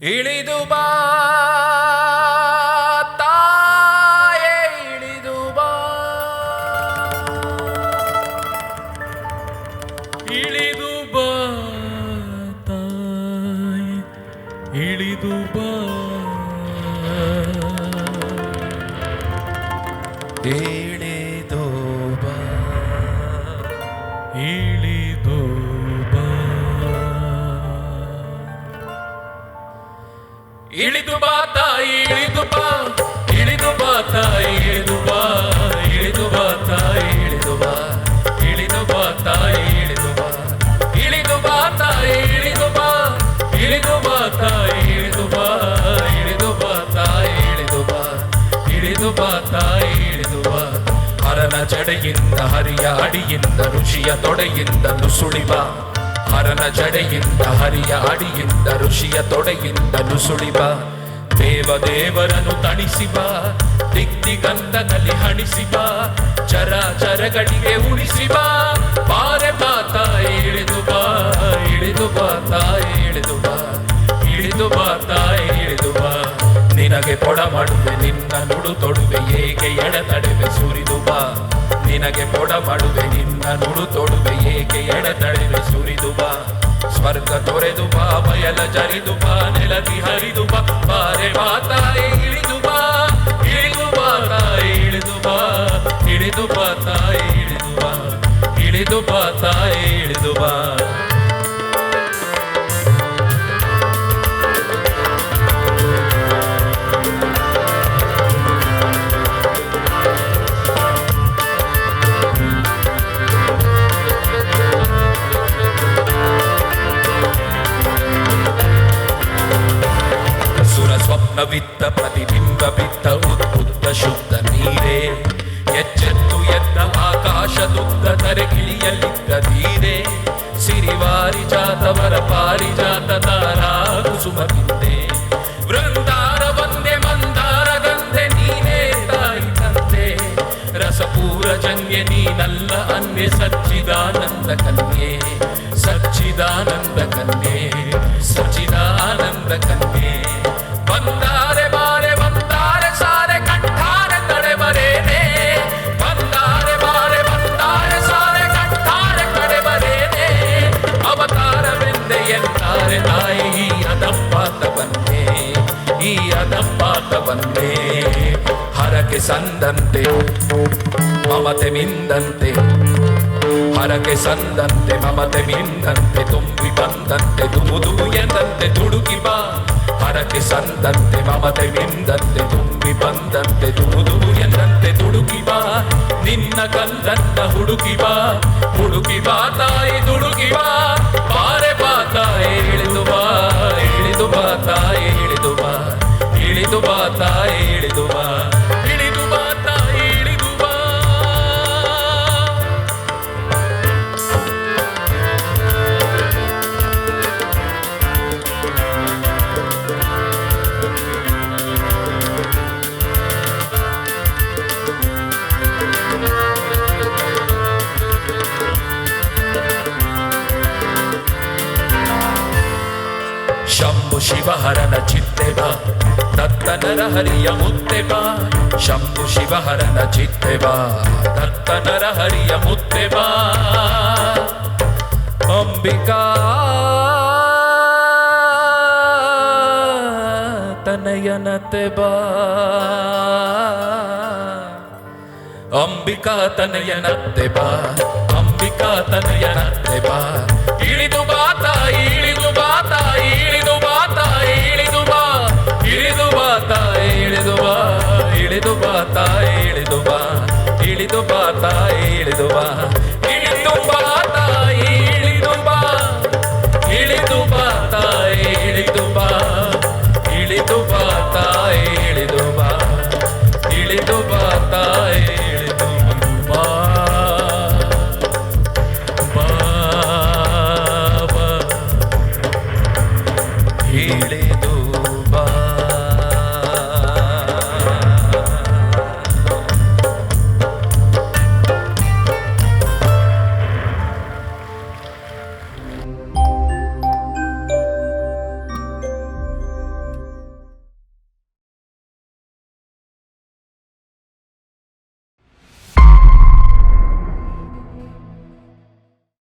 ಇಳಿದು ಬಾ ತಾಯೇ ಇಳಿದು ಬಾ. ಇಳಿದು ಬಾ ತಾಯೇ ಇಳಿದು ಬಾ. ಇಳಿದು ಇಳಿದು ಬಾ ತಾಯಿ, ಇಳಿದು ಬಾ. ಇಳಿದು ಬಾ ತಾಯಿ, ಇಳಿದು ಬಾ. ಇಳಿದು ಬಾ ತಾಯಿ, ಇಳಿದು ಬಾ. ಇಳಿದು ಬಾ ತಾಯಿ, ಇಳಿದು ಬಾ. ಇಳಿದು ಬಾ ತಾಯಿ, ಇಳಿದು ಬಾ. ಇಳಿದು ಬಾ ತಾಯಿ, ಇಳಿದು ಬಾ. ಇಳಿದು ಬಾ ತಾಯಿ, ಇಳಿದು ಬಾ. ಇಳಿದು ಬಾ ತಾಯಿ, ಇಳಿದು ಬಾ. ಜಡೆಯಿಂದ, ಹರಿಯ ಅಡಿಯಿಂದ ಋಷಿಯ ತೊಡೆಯಿಂದ ನುಸುಳಿಬ ಹರನ ಜಡೆಯಿಂದ ಹರಿಯ ಅಡಿಯಿಂದ ಋಷಿಯ ತೊಡೆಯಿಂದ ನುಸುಳಿಬ ದೇವ ದೇವರನ್ನು ತಣಿಸಿಬ ದಿಗ್ದಿಗಂಧದಲ್ಲಿ ಹಣಿಸಿಬ. ಚರ ಚರಗಳಿಗೆ ನಿನಗೆ ಪೊಡ ಮಾಡುವೆ ನಿನ್ನ ನುಡು ತೊಡುವೆ ಏಕೆ ಎಡತಡೆವೆ ಸುರಿದು ಬಾ. ನಿನಗೆ ಪೊಡ ಮಾಡುವೆ ನಿನ್ನ ನುಡು ತೊಡುವೆ ಏಕೆ ಎಡತಡೆವೆ ಸುರಿದು ಬಾ. ಸ್ವರ್ಗ ತೊರೆದು ಬಾ, ಬಯಲ ಜರಿದು ಬಾ, ನೆಲದಿ ಹರಿದು ಬಾ. ಬಾರೆ ಮಾತಾಯಿ ಇಳಿದು ಬಾ ಇಳಿದು ಬಾ ತಾಯಿ, ಇಳಿದು ಬಾ. ಇಳಿದು ಬಾ ತಾಯಿ, ಇಳಿದು ಬಾ. ಇಳಿದು ಬಾ ತಾಯಿ, ಇಳಿದು ಬಾ. ಸ್ವಪ್ನವಿತ್ತ ಪ್ರತಿಬಿಂಬ ಬಿತ್ತ ಉದ್ಬುದ್ಧ ಶುದ್ಧ ನೀರೇ. ಎಚ್ಚೆತ್ತು ಎದ್ದ ಆಕಾಶದುದ್ದ ತರೆಗಿಳಿಯಲಿದ್ದ ಧೀರೆ. ಸಿರಿವಾರಿ ಜಾತವರ ಪಾರಿಜಾತ ತಾರಾ ಕುಸುಮ ಬಿಂದೆ. ವೃಂದಾರ ಬಂದೆ ಮಂದಾರ ಗಂಧೆ ನೀನೇ ತಾಯಿ ತಂದೆ. ರಸಪೂರ ಜನ್ಯ ನೀನಲ್ಲ ಅನ್ಯ ಸಚ್ಚಿದಾನಂದ ಕನ್ಯೆ. ಸಚ್ಚಿದಾನಂದ ಕನ್ಯೆ ಸಚ್ಚಿದಾನಂದ ಕನ್ಯೆ. ಬಂದೆ ಹರಕೆ ಸಂದಂತೆ ಮಮತೆ ಮಿಂದಂತೆ ಹರಕೆ ಸಂದಂತೆ, ಮಮತೆ ಮಿಂದಂತೆ ತುಂಬಿ ಬಂದಂತೆ ದುಮುದು ಎಂದಂತೆ ತುಡುಕಿ ಬಾ. ಮರಕ್ಕೆ ಸಂದಂತೆ, ಮಮತೆ ಮಿಂದಂತೆ ತುಂಬಿ ಬಂದಂತೆ ದುಮುದು ಎಂದಂತೆ ತುಡುಕಿ ಬಾ. ನಿನ್ನ ಕಂದಂತ ಹುಡುಕಿ ಬಾ. ಹುಡುಕಿ ಬಾ ತಾಯಿ ದುಡುಕಿ ಬಾ. ಬಾರೆ ಬಾ ತಾಯಿ, ಇಳಿದು ಬಾ ಇಳಿದು ಬಾ ತಾಯಿ, ಇಳಿದು ಬಾ. ಇಳಿದು ಬಾ ತಾಯಿ, ಇಳಿದು ಬಾ. ಶಂಭು ಶಿವಹರನ ಚಿತ್ತೆ ಬಾ. ದತ್ತ ನರಹರಿಯ ಮುತ್ತೆ ಬಾ. ಶಂಭು ಶಿವಹರನ ಚಿತ್ತೆ ಬಾ. ದತ್ತ ನರಹರಿಯ ಮುತ್ತೆ ಬಾ. ಅಂಬಿಕಾ ತನಯನತೆ ಬಾ. ಅಂಬಿಕಾ ತನಯನತ್ತೆ ಬಾ. ಅಂಬಿಕಾ ತನಯನತ್ತೆ ಬಾ. ಇಳಿದು ಬಾ ತಾಯಿ. ಹೇಳಿದು ಬಾ ತಾಯಿ ಹೇಳಿದು